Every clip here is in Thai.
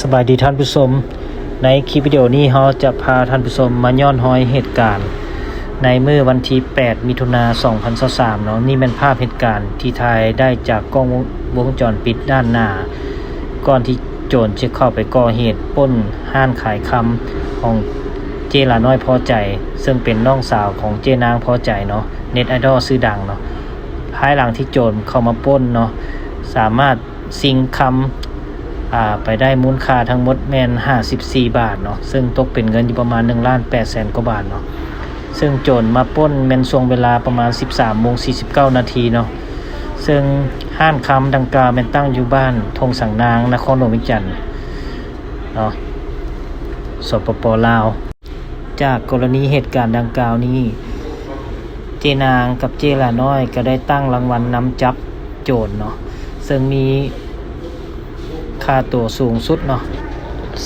สบายดีท่านผู้ชม ในคลิปวิดีโอนี้เราจะพาท่านผู้ชมมาย้อนห้อยเหตุการณ์ ในเมื่อวันที่ 8 มิถุนา2023เนาะนี่เป็นภาพเหตุการณ์ที่ถ่ายได้จากกล้องวงจรปิดด้านหน้า ก่อนที่โจรจะเข้าไปก่อเหตุป้นห้านขายคำของเจลาน้อยพอใจ ซึ่งเป็นน้องสาวของเจนางพอใจเนาะเน็ตไอดอลชื่อดังเนาะภายหลังที่โจรเข้ามาป้นเนาะสามารถซิงคำ อ่าไปได้มูลค่าทั้งหมดแมน54 บาทเนาะซึ่งตกเป็นเงินอยู่ประมาณ1ล้าน8แสนกว่าบาทเนาะซึ่งโจรมาป้นแมนช่วงเวลาประมาณ 13โมง49 นาทีเนาะซึ่งห้านคำดังกล่าวแมนตั้งอยู่บ้านทงสังนางนครหลวงวิจันทร์เนาะสปปลาว จากกรณีเหตุการณ์ดังกล่าวนี้ เจนางกับเจลาน้อยก็ได้ตั้งรางวัลนำจับโจรเนาะซึ่งมี ค่าตัวสูงสุดเนาะ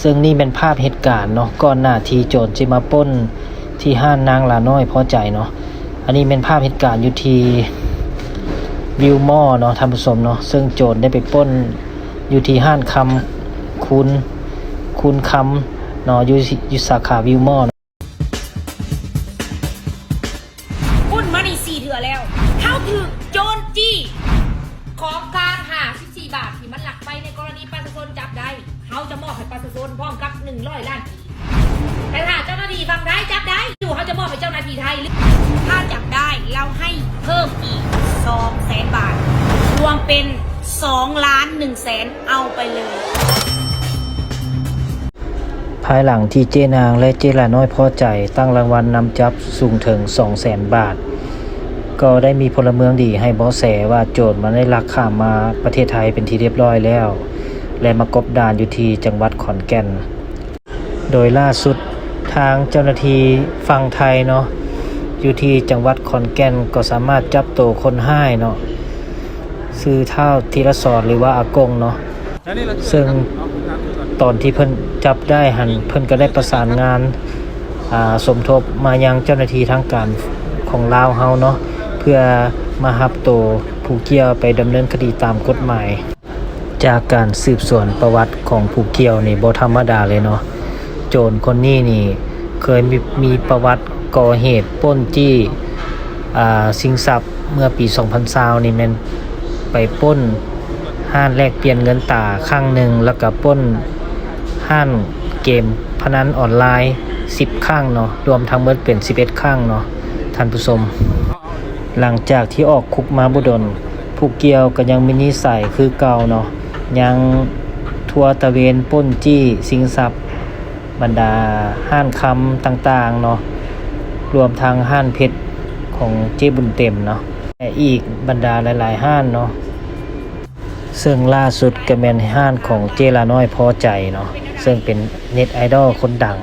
ซึ่งนี่เป็นภาพเหตุการณ์เนาะก่อนหน้าทีโจรจิมาป้นที่ห้านนางลาน้อยพอใจเนาะอันนี้เป็นภาพเหตุการณ์อยู่ที่วิวมอเนาะทำผสมเนาะซึ่งโจรได้ไปป้นอยู่ที่ห้านคำคุณคุณคำเนาะอยู่อยู่สาขาวิวมอ 2 ล้าน1แสนเอาไปเลย ภายหลังที่เจนางและเจลาน้อยพอใจตั้งรางวัลนำจับสูงถึง 200,000บาท ก็ได้มีพลเมืองดีให้บาะแสว่าโจรมันได้ลักข้ามมาประเทศไทยเป็นที่เรียบร้อยแล้ว และมากบดานอยู่ที่จังหวัดขอนแก่น โดยล่าสุดทางเจ้าหน้าที่ฝั่งไทยเนาะอยู่ที่จังหวัดขอนแก่นก็สามารถจับตัวคนห้ายเนาะ ซื้อเท่าธีรสอนหรือว่าอากงเนาะซึ่งตอนที่เพิ่นจับได้หันเพิ่นก็ได้ประสานงานอ่าสมทบมายังเจ้าหน้าที่ทางการของลาวเฮาเนาะเพื่อมารับตัวผู้เกี่ยวไปดำเนินคดีตามกฎหมาย จากการสืบสวนประวัติของผู้เกี่ยวนี่บ่ธรรมดาเลยเนาะโจรคนนี้นี่เคยมีมีประวัติก่อเหตุปล้นจี้อ่าสิงทรัพย์เมื่อปี 2020นี่แม่น ไปป้นห้านแลกเปลี่ยนเงินตาข้างหนึ่งแล้วก็ป้นห้านเกมพนันออนไลน์ 10 ข้างเนาะรวมทั้งหมดเป็น 11 ข้างเนาะท่านผู้ชมหลังจากที่ออกคุกมาบุดลผู้เกี่ยวก็ยังมีนิสัยคือเก่าเนาะยังทัวร์ตะเวนป้นจี้สิงทรัพย์บรรดาห้านคำต่างๆเนาะรวมทั้งห้านเพชรของเจ๊บุญเต็มเนาะ อีกบรรดาหลาย ๆ ห้านเนาะซึ่งล่าสุดก็แมนห้านของเจลาน้อยพอใจเนาะซึ่งเป็นเน็ตไอดอลคนดัง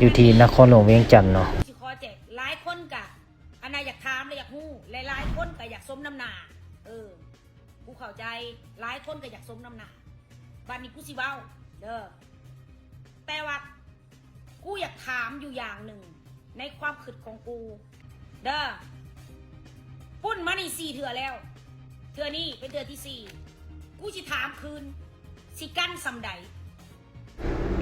อยู่ที่นครหลวงเวียงจันทน์เนาะสิขอแจกหลายคนกะอันนายอยากถามและอยากหู้หลายๆคนกะอยากสมน้ำหนาเออกูเข้าใจหลายคนก็อยากสมน้ำหนาบัดนี้กูสิเว้าเด้อแต่ว่ากูอยากถามอยู่อย่างหนึ่งในความคิดของกู เด้อ ปุ้นมานี่สี่เถื่อแล้ว เถื่อนี่เป็นเถื่อที่สี่กูสิถามคืน สิกั้นสำใด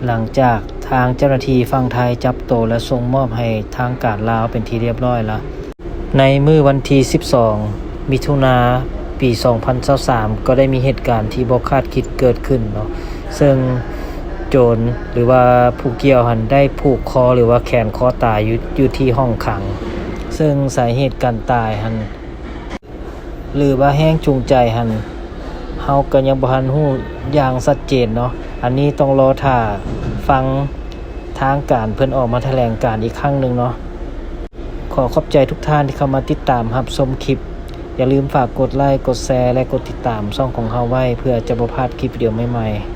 หลังจากทางเจ้าหน้าที่ฝั่งไทยจับตัวและส่งมอบให้ทางการลาวเป็นที่เรียบร้อยแล้ว ในมือวันที่ 12 มิถุนาปี 2023 ก็ได้มีเหตุการณ์ที่บ่คาดคิดเกิดขึ้นเนาะซึ่งโจรหรือว่าผู้เกี่ยวหันได้ผูกคอหรือว่าแขนคอตายอยู่อยู่ที่ห้องขัง ซึ่งสาเหตุการตายหัน หรือว่าแห้งจูงใจหันเฮาก็ยังบ่ทันฮู้อย่างชัดเจนเนาะอันนี้ต้องรอถ่าฟังทางการเพิ่นออกมาแถลงการอีกครั้งหนึ่งเนาะขอขอบใจทุกท่านที่เข้ามาติดตามรับชมคลิป อย่าลืมฝากกดไลค์กดแชร์และกดติดตามช่องของเฮาไว้ เพื่อจะบ่พลาดคลิปวิดีโอใหม่ๆ